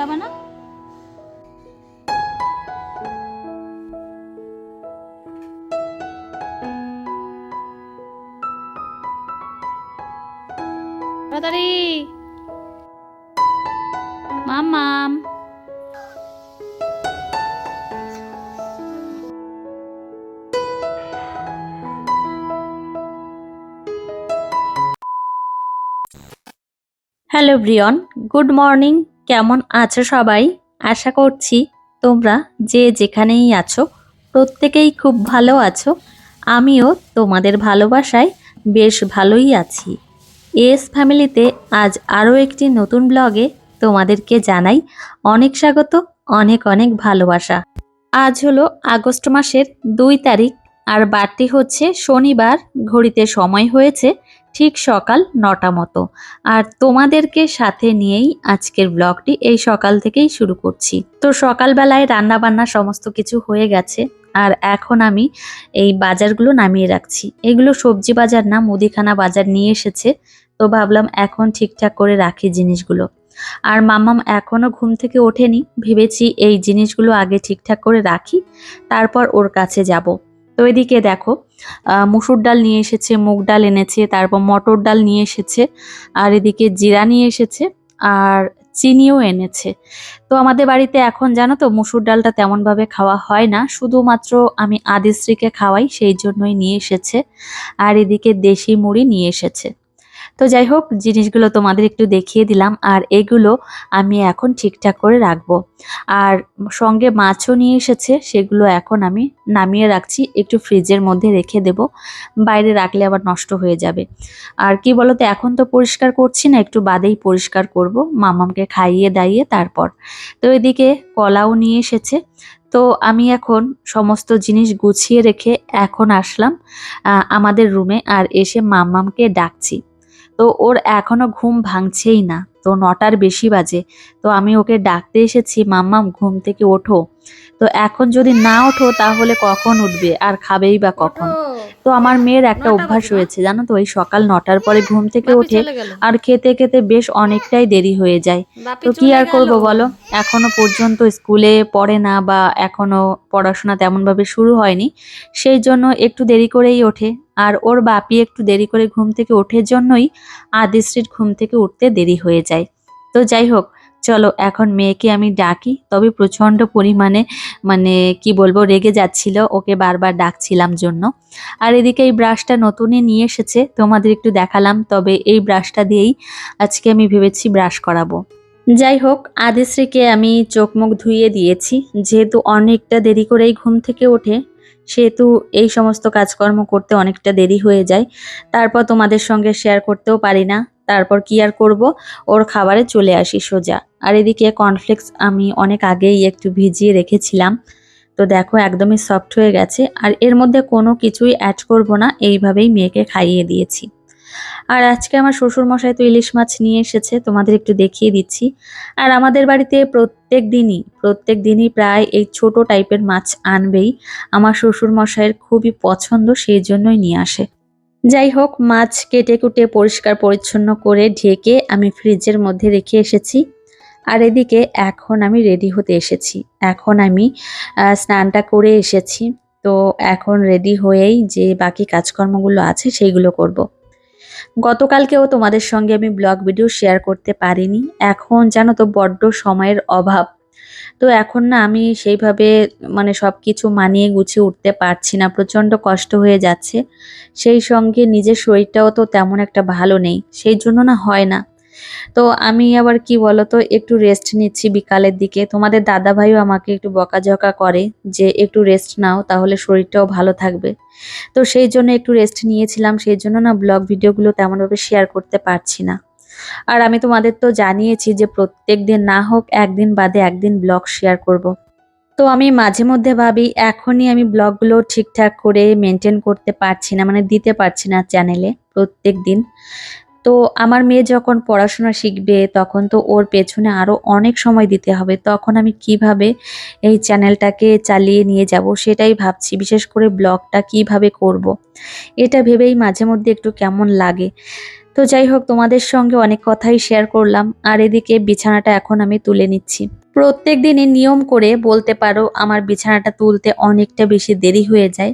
যাবে না? তাড়াতাড়ি। Mum hello everyone good morning. কেমন আছো সবাই? আশা করছি তোমরা যে যেখানেই আছো, প্রত্যেকেই খুব ভালো আছো। আমিও তোমাদের ভালোবাসায় বেশ ভালোই আছি। এস ফ্যামিলিতে আজ আরও একটি নতুন ব্লগে তোমাদেরকে জানাই অনেক স্বাগত, অনেক অনেক ভালোবাসা। আজ হলো আগস্ট মাসের দুই তারিখ, আর বারটি হচ্ছে শনিবার, ঘড়িতে সময় হয়েছে ঠিক সকাল নটা মতো। আর তোমাদেরকে সাথে নিয়েই আজকের ব্লগটি এই সকাল থেকেই শুরু করছি। তো সকালবেলায় রান্না বান্না সমস্ত কিছু হয়ে গেছে। আর এখন আমি এই বাজারগুলো নামিয়ে রাখছি। এগুলো সবজি বাজার না, মুদিখানা বাজার নিয়ে এসেছে। তো ভাবলাম এখন ঠিকঠাক করে রাখি জিনিসগুলো। আর মামাম এখনও ঘুম থেকে ওঠেনি। ভেবেছি এই জিনিসগুলো আগে ঠিকঠাক করে রাখি। তারপর ওর কাছে যাব। তো এদিকে দেখো মুসুর ডাল নিয়ে এসেছে, মুগ ডাল এনেছে, তারপর মটর ডাল নিয়ে এসেছে, আর এদিকে জিরা নিয়ে এসেছে, আর চিনিও এনেছে। তো আমাদের বাড়িতে এখন জানো তো, মুসুর ডালটা তেমনভাবে খাওয়া হয় না, শুধুমাত্র আমি আদিশ্রীকে খাওয়াই, সেই জন্যই নিয়ে এসেছে। আর এদিকে দেশি মুড়ি নিয়ে এসেছে। তো যাই হোক, জিনিসগুলো তোমাদের একটু দেখিয়ে দিলাম, আর এগুলো আমি এখন ঠিকঠাক করে রাখব। আর সঙ্গে মাছও নিয়ে এসেছে, সেগুলো এখন আমি নামিয়ে রাখছি, একটু ফ্রিজের মধ্যে রেখে দেব। বাইরে রাখলে আবার নষ্ট হয়ে যাবে। আর কি বলতো, এখন তো পরিষ্কার করছি না, একটু বাদেই পরিষ্কার করব, মামামকে খাইয়ে দাইয়ে তারপর। তো এদিকে কলাও নিয়ে এসেছে। তো আমি এখন সমস্ত জিনিস গুছিয়ে রেখে এখন আসলাম আমাদের রুমে, আর এসে মাম্মামকে ডাকছি। তো ওর এখনও ঘুম ভাঙছেই না। তো নটার বেশি বাজে। তো আমি ওকে ডাকতে এসেছি, মাম্মাম, ঘুম থেকে ওঠো। তো এখন যদি না ওঠো তাহলে কখন উঠবে? আর খাবেই বা কখন? তো আমার মেয়ের একটা অভ্যাস হয়েছে জানো তো? ওই সকাল নটার পরে ঘুম থেকে ওঠে আর খেতে খেতে বেশ অনেকটাই দেরি হয়ে যায়। তো কি আর। করব বলো? এখনও পর্যন্ত স্কুলে পড়ে না বা এখনও পড়াশোনা তেমন ভাবে শুরু হয়নি। সেই জন্য একটু দেরি করেই ওঠে। আর ওর বাপি একটু দেরি করে ঘুম থেকে ওঠের জন্যই আদিশ্রীর ঘুম থেকে উঠতে দেরি হয়ে যায়। তো যাই হোক চলো, এখন মেয়েকে আমি ডাকি। তবে প্রচণ্ড পরিমাণে মানে কি বলব, রেগে যাচ্ছিল। ওকে বারবার ডাকছিলাম জন্য। আর এদিকে এই ব্রাশটা নতুনই নিয়ে এসেছে, তোমাদের একটু দেখালাম। তবে এই ব্রাশটা দিয়েই আজকে আমি ভেবেছি ব্রাশ করাবো। যাই হোক, আদিশ্রীকে আমি চোখ মুখ ধুইয়ে দিয়েছি। যেহেতু অনেকটা দেরি করেই ঘুম থেকে ওঠে, সেহেতু এই সমস্ত কাজকর্ম করতে অনেকটা দেরি হয়ে যায়। তারপর তোমাদের সঙ্গে শেয়ার করতেও পারি না। তারপর কি আর করব? ওর খাবারে চলে আসি সোজা। আর এদিকে কর্নফ্লেক্স আমি অনেক আগেই একটু ভিজিয়ে রেখেছিলাম। তো দেখো একদমই সফট হয়ে গেছে। আর এর মধ্যে কোনো কিছুই অ্যাড করব না, এইভাবেই মেয়েকে খাইয়ে দিয়েছি। আর আজকে আমার শ্বশুর মশাই তো ইলিশ মাছ নিয়ে এসেছে, তোমাদের একটু দেখিয়ে দিচ্ছি। আর আমাদের বাড়িতে প্রত্যেক দিনই প্রত্যেক দিনই প্রায় এই ছোট টাইপের মাছ আনবেই। আমার শ্বশুর মশাইয়ের খুবই পছন্দ, সেই জন্যই নিয়ে আসে। যাই হোক মাছ কেটে কুটে পরিষ্কার পরিচ্ছন্ন করে ঢেকে আমি ফ্রিজের মধ্যে রেখে এসেছি। আর এদিকে এখন আমি রেডি হতে এসেছি। এখন আমি স্নানটা করে এসেছি। তো এখন রেডি হয়েই যে বাকি কাজকর্মগুলো আছে সেইগুলো করব। গতকালকেও তোমাদের সঙ্গে আমি ব্লগ ভিডিও শেয়ার করতে পারিনি। এখন জানো তো বড্ড সময়ের অভাব। তো এখন না আমি সেইভাবে মানে সব কিছু মানিয়ে গুছিয়ে উঠতে পারছি না, প্রচণ্ড কষ্ট হয়ে যাচ্ছে। সেই সঙ্গে নিজের শরীরটাও তো তেমন একটা ভালো নেই, সেই জন্য না হয় না। তো আমি আবার কি বলতো, একটু রেস্ট নিচ্ছি বিকালের দিকে। তোমাদের দাদা ভাইও আমাকে একটু বকাঝকা করে যে একটু রেস্ট নাও, তাহলে শরীরটাও ভালো থাকবে। তো সেই জন্য একটু রেস্ট নিয়েছিলাম, সেই জন্য না ব্লগ ভিডিওগুলো তেমনভাবে শেয়ার করতে পারছি না। আর আমি তোমাদের তো জানিয়েছি যে প্রত্যেক দিন না হোক, একদিন বাদে একদিন ব্লগ শেয়ার করব। তো আমি মাঝে মধ্যে ভাবি, এখনই আমি ব্লগগুলো ঠিকঠাক করে মেনটেন করতে পারছি না মানে দিতে পারছি না চ্যানেলে প্রত্যেক দিন তো আমার মেয়ে যখন পড়াশোনা শিখবে, তখন তো ওর পেছনে আরও অনেক সময় দিতে হবে তখন আমি কীভাবে এই চ্যানেলটাকে চালিয়ে নিয়ে যাব সেটাই ভাবছি, বিশেষ করে ব্লগটা কীভাবে করব। এটা ভেবেই মাঝে মধ্যে একটু কেমন লাগে তো যাই হোক, তোমাদের সঙ্গে অনেক কথাই শেয়ার করলাম। আর এদিকে বিছানাটা এখন আমি তুলে নিচ্ছি। প্রত্যেক দিনই নিয়ম করে বলতে পারো, আমার বিছানাটা তুলতে অনেকটা বেশি দেরি হয়ে যায়।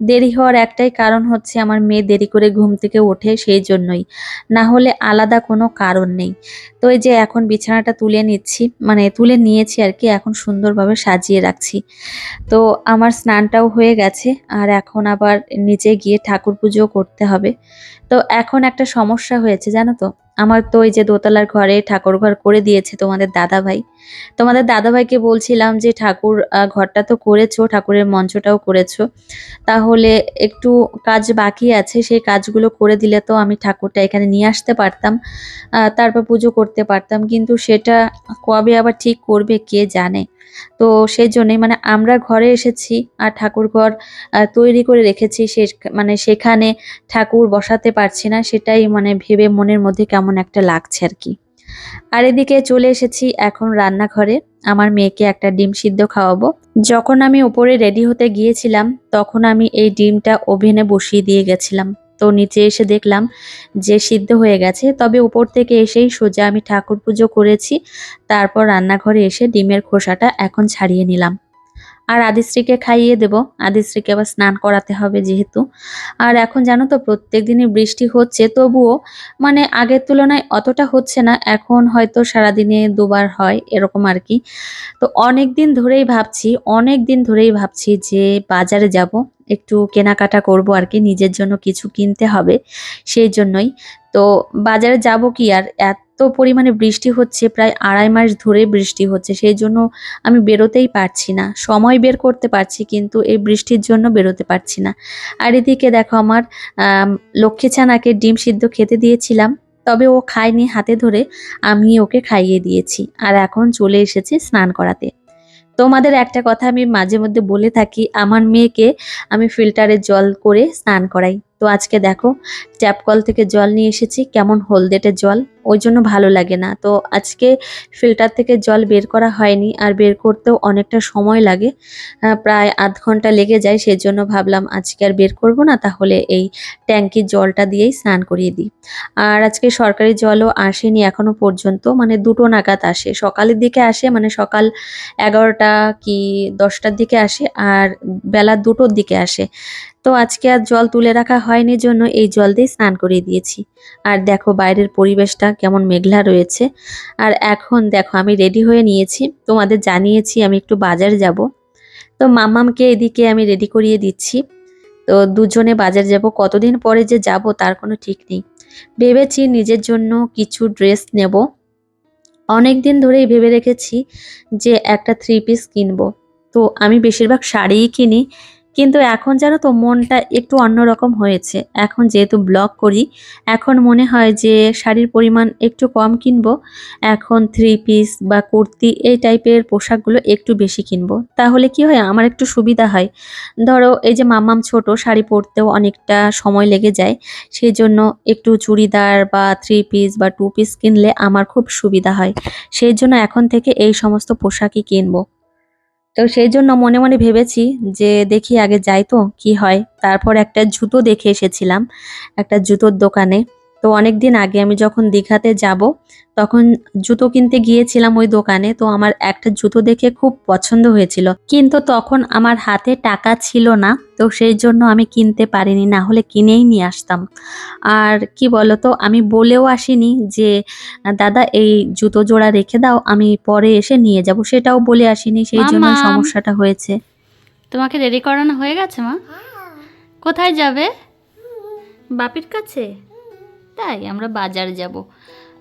দেরি হওয়ার একটাই কারণ হচ্ছে আমার মেয়ে দেরি করে ঘুম থেকে ওঠে সেই জন্যই। না হলে আলাদা কোনো কারণ নেই। তো এই যে এখন বিছানাটা তুলে নিচ্ছি মানে তুলে নিয়েছি আর কি, এখন সুন্দরভাবে সাজিয়ে রাখছি। তো আমার স্নানটাও হয়ে গেছে আর এখন আবার নিচে গিয়ে ঠাকুর পুজো করতে হবে। তো এখন একটা সমস্যা হয়েছে, জানো তো? আমার তো এই যে দোতলার ঘরে ঠাকুর ঘর করে দিয়েছে তোমাদের দাদা ভাই। তোমাদের দাদা ভাইকে বলছিলাম যে ঠাকুর ঘরটা তো করেছ, ঠাকুরের মঞ্চটাও করেছ। তাহলে একটু কাজ বাকি আছে, সেই কাজগুলো করে দিলে তো আমি ঠাকুরটা এখানে নিয়ে আসতে পারতাম তারপর পুজো করতে পারতাম। কিন্তু সেটা কবে আবার ঠিক করবে, কে জানে? তো সেই জন্যই মানে আমরা ঘরে এসেছি আর ঠাকুর ঘর তৈরি করে রেখেছি। সে মানে সেখানে ঠাকুর বসাতে পারছি না, সেটাই মানে ভেবে মনের মধ্যে কেমন একটা লাগছে আর কি। আর এদিকে চলে এসেছি এখন রান্নাঘরে। আমার মেয়েকে একটা ডিম সিদ্ধ খাওয়াবো। যখন আমি উপরে রেডি হতে গিয়েছিলাম, তখন আমি এই ডিমটা ওভেনে বসিয়ে দিয়ে গেছিলাম। তো নিচে এসে দেখলাম যে সিদ্ধ হয়ে গেছে। তবে উপর থেকে এসেই সোজা আমি ঠাকুর পুজো করেছি। তারপর রান্নাঘরে এসে ডিমের খোসাটা এখন ছাড়িয়ে নিলাম। আর আদিশ্রীকে খাইয়ে দেব। আদিশ্রীকে আবার স্নান করাতে হবে যেহেতু। আর এখন জানো তো, প্রত্যেক দিনই বৃষ্টি হচ্ছে। তবুও মানে আগের তুলনায় অতটা হচ্ছে না। এখন হয়তো সারাদিনে দুবার হয় এরকম আর কি। তো অনেক দিন ধরেই ভাবছি, অনেক দিন ধরেই ভাবছি যে বাজারে যাব। একটু কেনাকাটা করব আর কি নিজের জন্য কিছু কিনতে হবে সেই জন্যই। তো বাজারে যাব কি আর এত পরিমাণে বৃষ্টি হচ্ছে প্রায় আড়াই মাস ধরে বৃষ্টি হচ্ছে সেই জন্য আমি বেরোতেই পারছি না। সময় বের করতে পারছি কিন্তু এই বৃষ্টির জন্য বেরোতে পারছি না। আর এদিকে দেখো আমার আম, লক্ষ্মী ছানাকে ডিম সিদ্ধ খেতে দিয়েছিলাম তবে ও খায়নি হাতে ধরে আমি ওকে খাইয়ে দিয়েছি। আর এখন চলে এসেছি স্নান করাতে। তোমাদের একটা কথা আমি মাঝে মধ্যে বলে থাকি, আমার মেয়েকে আমি ফিল্টারের জল করে স্নান করাই। তো আজকে দেখো ট্যাপ কল থেকে জল নিয়ে এসেছি, কেমন হলদেটে জল। ওই জন্য ভালো লাগে না। তো আজকে ফিল্টার থেকে জল বের করা হয়নি আর বের করতেও অনেকটা সময় লাগে। প্রায় আধ ঘণ্টা লেগে যায় সেজন্য ভাবলাম আজকে আর বের করব না, তাহলে এই ট্যাঙ্কির জলটা দিয়েই স্নান করিয়ে দিই। আর আজকে সরকারি জলও আসেনি এখনও পর্যন্ত মানে দুটো নাগাদ আসে। সকালের দিকে আসে মানে সকাল এগারোটা কি দশটার দিকে আসে আর বেলা দুটোর দিকে আসে। তো আজকে আর জল তুলে রাখা হয়নি জন্য এই জল দিয়ে স্নান করিয়ে দিয়েছি। আর দেখো বাইরের পরিবেশটা কেমন মেঘলা রয়েছে। আর এখন দেখো, আমি রেডি হয়ে নিয়েছি। তোমাদের জানিয়েছি আমি একটু বাজার যাব। তো মামামকে এদিকে আমি রেডি করিয়ে দিচ্ছি। তো দুজনে বাজার যাব। কতদিন পরে যে যাব তার কোনো ঠিক নেই। ভেবেছি নিজের জন্য কিছু ড্রেস নেব। অনেক দিন ধরেই ভেবে রেখেছি যে একটা থ্রি পিস কিনবো। তো আমি বেশিরভাগ শাড়িই কিনি। কিন্তু এখন জানো তো মনটা একটু অন্যরকম হয়েছে। এখন যেহেতু ব্লগ করি, এখন মনে হয় যে শাড়ির পরিমাণ একটু কম কিনবো। এখন থ্রি পিস বা কুর্তি এই টাইপের পোশাকগুলো একটু বেশি কিনবো। তাহলে কি হয়, আমার একটু সুবিধা হয়। ধরো এই যে মামাম ছোট, শাড়ি পরতেও অনেকটা সময় লেগে যায়। সেই জন্য একটু চুড়িদার বা থ্রি পিস বা টু পিস কিনলে আমার খুব সুবিধা হয়। সেই জন্য এখন থেকে এই সমস্ত পোশাকই কিনবো। তো সেই জন্য মনে মনে ভেবেছি যে দেখি আগে যাই তো, কি হয়। তারপর একটা জুতো দেখে এসেছিলাম, একটা জুতোর দোকানে। তো অনেক দিন আগে আমি যখন দীঘাতে যাব তখন জুতো কিনতে গিয়েছিলাম ওই দোকানে তো আমার একটা জুতো দেখে খুব পছন্দ হয়েছিল। কিন্তু তখন আমার হাতে টাকা ছিল না তো সেই জন্য আমি কিনতে পারিনি না হলে কিনেই নিয়ে আসতাম। আর কি বলতো আমি বলেও আসিনি যে দাদা এই জুতো জোড়া রেখে দাও আমি পরে এসে নিয়ে যাব। সেটাও বলে আসিনি সেই জন্য সমস্যাটা হয়েছে। তোমাকে রেডি করানো হয়ে গেছে মা? কোথায় যাবে? বাপির কাছে? তাই আমরা বাজার যাব।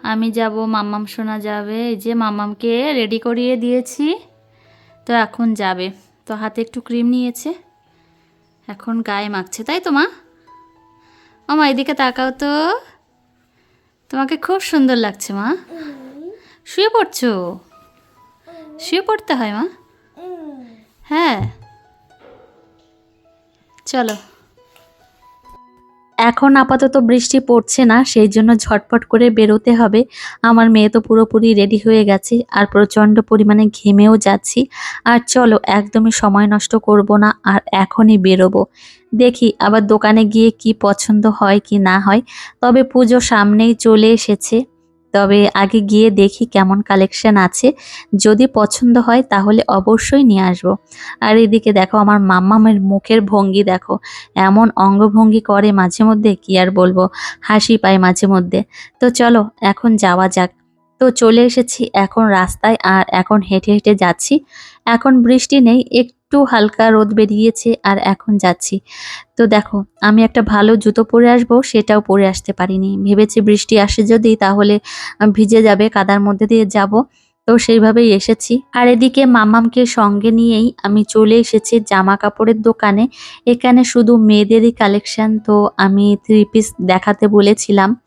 আমি যাব মাম্মাম সোনা যাবে এই যে মাম্মামকে রেডি করিয়ে দিয়েছি। তো এখন যাবে। তো হাতে একটু ক্রিম নিয়েছে। এখন গায়ে মাখছে তাই তো মা? ও মা এদিকে তাকাও তো। তোমাকে খুব সুন্দর লাগছে মা। শুয়ে পড়ছো? শুয়ে পড়তে হয় মা। হ্যাঁ। চলো। এখন আপাতত বৃষ্টি পড়ছে না, সেই জন্য ঝটপট করে বেরোতে হবে। আমার মেয়ে তো পুরোপুরি রেডি হয়ে গেছে আর প্রচণ্ড পরিমাণে ঘেমেও যাচ্ছি। আর চলো, একদমই সময় নষ্ট করব না আর এখনই বেরোবো। দেখি আবার দোকানে গিয়ে কি পছন্দ হয় কি না হয়। তবে পুজো সামনেই চলে এসেছে। তবে আগে গিয়ে দেখি কেমন কালেকশন আছে। যদি পছন্দ হয় তাহলে অবশ্যই নিয়ে আসব। আর এদিকে দেখো আমার মাম্মামের মুখের ভঙ্গি দেখো। এমন অঙ্গভঙ্গি করে মাঝে মধ্যে, কি আর বলব? হাসি পায় মাঝে মধ্যে। তো চলো, এখন যাওয়া যাক। তো চলে এসেছি এখন রাস্তায় আর এখন হেঁটে হেঁটে যাচ্ছি। এখন বৃষ্টি নেই, একটু হালকা রোদ বেরিয়েছে আর এখন যাচ্ছি। তো দেখো, আমি একটা ভালো জুতো পরে আসব, সেটাও পরে আসতে পারিনি। ভেবেছি বৃষ্টি আসে যদি, তাহলে ভিজে যাবে, কাদার মধ্যে দিয়ে যাব। তো সেইভাবেই এসেছি। আর এদিকে মামামকে সঙ্গে নিয়েই আমি চলে এসেছি জামা কাপড়ের দোকানে। এখানে শুধু মেয়েদেরই কালেকশন, তো আমি থ্রি পিস দেখাতে বলেছিলাম।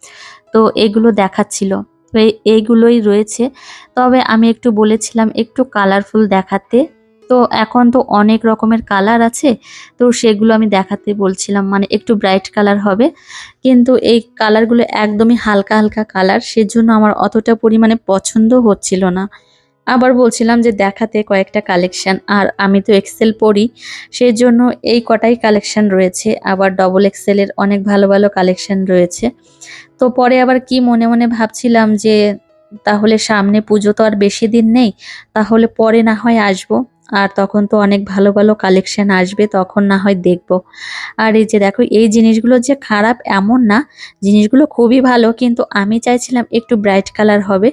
তো এগুলো দেখাচ্ছিল। তো এই- এইগুলোই রয়েছে। তবে আমি একটু বলেছিলাম, একটু কালারফুল দেখাতে। তো এখন তো অনেক রকমের কালার আছে, তো সেগুলো আমি দেখাতে বলছিলাম মানে একটু ব্রাইট কালার হবে। কিন্তু এই কালারগুলো একদমই হালকা হালকা কালার সেজন্য আমার অতটা পরিমাণে পছন্দ হচ্ছিল না। আবার বলছিলাম যে দেখাতে কয়েকটা কালেকশন আর আমি তো এক্সেল পরি সেই জন্য এই কটাই কালেকশান রয়েছে, আবার ডবল এক্সেলের অনেক ভালো ভালো কালেকশন রয়েছে। তো পরে আবার কি মনে মনে ভাবছিলাম যে, তাহলে সামনে পুজো তো আর বেশি দিন নেই, তাহলে পরে না হয় আসব। আর তখন তো অনেক ভালো ভালো কালেকশন আসবে, তখন না হয় দেখব। আর এই যে দেখো, এই জিনিসগুলো যে খারাপ এমন না, জিনিসগুলো খুবই ভালো, কিন্তু আমি চাইছিলাম একটু ব্রাইট কালার হবে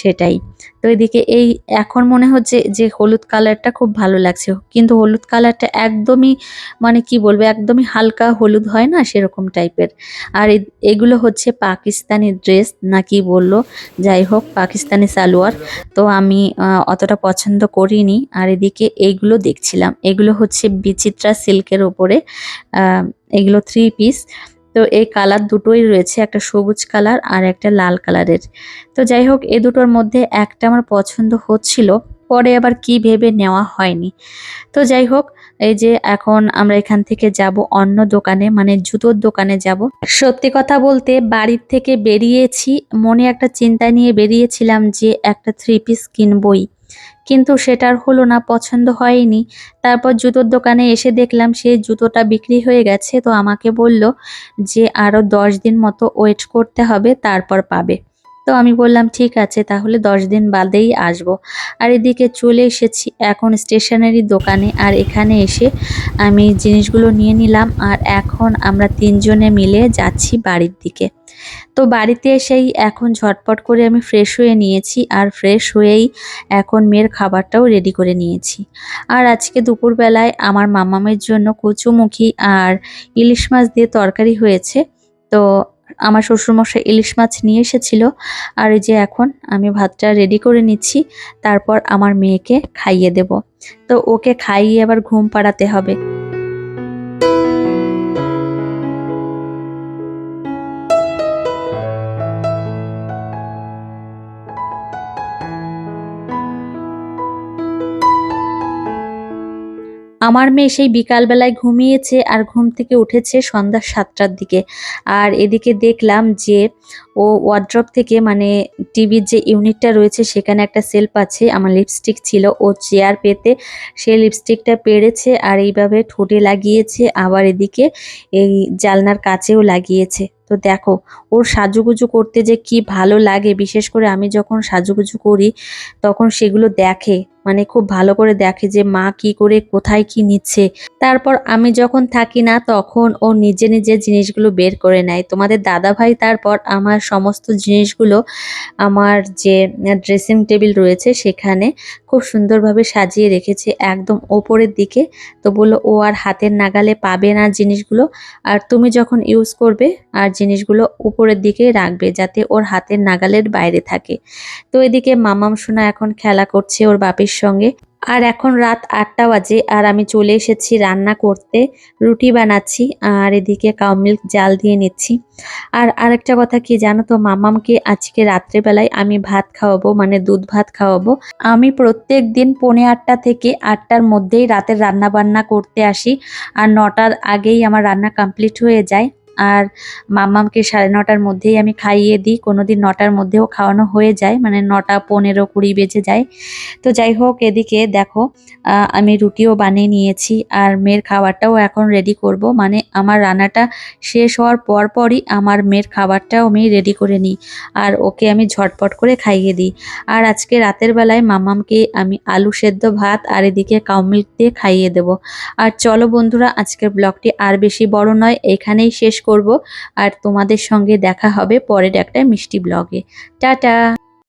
সেটাই। তো এদিকে এই এখন মনে হচ্ছে যে হলুদ কালারটা খুব ভালো লাগছে, কিন্তু হলুদ কালারটা একদমই মানে কি বলব, একদমই হালকা হলুদ হয় না সেরকম টাইপের আর এগুলো হচ্ছে পাকিস্তানি ড্রেস না কি বলল যাই হোক, পাকিস্তানি সালোয়ার। তো আমি অতটা পছন্দ করিনি। আর এদিকে এইগুলো দেখছিলাম। এগুলো হচ্ছে বিচিত্রা সিল্কের ওপরে এগুলো থ্রি পিস তো এই কালার দুটোই রয়েছে, একটা সবুজ কালার আর একটা লাল কালারের। তো যাই হোক, এ দুটোর মধ্যে একটা আমার পছন্দ হচ্ছিল, পরে আবার কি ভেবে নেওয়া হয়নি। তো যাই হোক, এই যে এখন আমরা এখান থেকে যাব অন্য দোকানে মানে জুতোর দোকানে যাব। সত্যি কথা বলতে বাড়ির থেকে বেরিয়েছি, মনে একটা চিন্তা নিয়ে বেরিয়েছিলাম যে একটা থ্রি পিস কিনবই। কিন্তু সেটার হলো না, পছন্দ হয়নি। তারপর জুতোর দোকানে এসে দেখলাম সে জুতোটা বিক্রি হয়ে গেছে, তো আমাকে বলল যে আরও দশ দিন মতো ওয়েট করতে হবে, তারপর পাবে। তো আমি বললাম, ঠিক আছে, তাহলে দশ দিন বাদেই আসব। আর এদিকে চলে এসেছি এখন স্টেশনারি দোকানে, আর এখানে এসে আমি জিনিসগুলো নিয়ে নিলাম, আর এখন আমরা তিনজনে মিলে যাচ্ছি বাড়ির দিকে। তো বাড়িতে এসেই এখন ঝটপট করে আমি ফ্রেশ হয়ে নিয়েছি আর ফ্রেশ হয়েই এখন মেয়ের খাবারটাও রেডি করে নিয়েছি। আর আজকে দুপুরবেলায় আমার মামামের জন্য কচুমুখী আর ইলিশ মাছ দিয়ে তরকারি হয়েছে। তো আমার শ্বশুরমশাই ইলিশ মাছ নিয়ে এসেছিল। আর এই যে এখন আমি ভাতটা রেডি করে নিচ্ছি, তারপর আমার মেয়েকে খাইয়ে দেব। তো ওকে খাইয়ে আবার ঘুম পাড়াতে হবে। আমার মেয়ে সেই বিকালবেলায় ঘুমিয়েছে আর ঘুম থেকে উঠেছে সন্ধ্যা সাতটার দিকে। আর এদিকে দেখলাম যে ও ওয়ার্ড্রপ থেকে মানে টিভির যে ইউনিটটা রয়েছে সেখানে একটা সেলফ আছে, আমার লিপস্টিক ছিল। ও চেয়ার পেতে সে লিপস্টিকটা পেরেছে আর এইভাবে ঠোঁটে লাগিয়েছে। আবার এদিকে এই জালনার কাছেও লাগিয়েছে। তো দেখো, ওর সাজুগুজু করতে যে কি ভালো লাগে, বিশেষ করে আমি যখন সাজুগুজু করি, তখন সেগুলো দেখে মানে খুব ভালো করে দেখে যে মা কি করে, কোথায় কি নিচ্ছে। তারপর আমি যখন থাকি না, তখন ও নিজে নিজে জিনিসগুলো বের করে নেয়। তোমাদের দাদা ভাই তারপর আমার সমস্ত জিনিসগুলো, আমার যে ড্রেসিং টেবিল রয়েছে সেখানে খুব সুন্দরভাবে সাজিয়ে রেখেছে একদম ওপরের দিকে। তো বলল, ও আর হাতের নাগালে পাবে না জিনিসগুলো। আর তুমি যখন ইউজ করবে, আর জিনিসগুলো উপরের দিকে রাখবে যাতে ওর হাতের নাগালের বাইরে থাকে। তো এদিকে মামাম সোনা এখন খেলা করছে ওর বাপের সঙ্গে। আর এখন রাত আটটা বাজে আর আমি চলে এসেছি রান্না করতে। রুটি বানাচ্ছি আর এদিকে কাউ মিল্ক জাল দিয়ে নিচ্ছি। আর আরেকটা কথা কি জানো তো, মামামকে আজকে রাত্রেবেলায় আমি ভাত খাওয়াবো মানে দুধ ভাত খাওয়াবো। আমি প্রত্যেক দিন পৌনে আটটা থেকে আটটার মধ্যেই রাতের রান্না বান্না করতে আসি। আর নটার আগেই আমার রান্না কমপ্লিট হয়ে যায়। আর মাম্মামকে সাড়ে নটার মধ্যেই আমি খাইয়ে দিই। কোনোদিন নটার মধ্যেও খাওয়ানো হয়ে যায় মানে নটা পনেরো কুড়ি বেজে যায়। তো যাই হোক, এদিকে দেখো আমি রুটিও বানিয়ে নিয়েছি আর মেয়ের খাবারটাও এখন রেডি করব। মানে আমার রান্নাটা শেষ হওয়ার পর পরই আমার মেয়ের খাবারটাও আমি রেডি করে নিই আর ওকে আমি ঝটপট করে খাইয়ে দিই। আর আজকে রাতের বেলায় মামামকে আমি আলু সেদ্ধ ভাত আর এদিকে কাউ দিয়ে খাইয়ে দেব। আর চলো বন্ধুরা, আজকের ব্লগটি আর বেশি বড় নয়, এখানেই শেষ করব। আর তোমাদের সঙ্গে দেখা হবে পরের একটা মিষ্টি ব্লগে টাটা!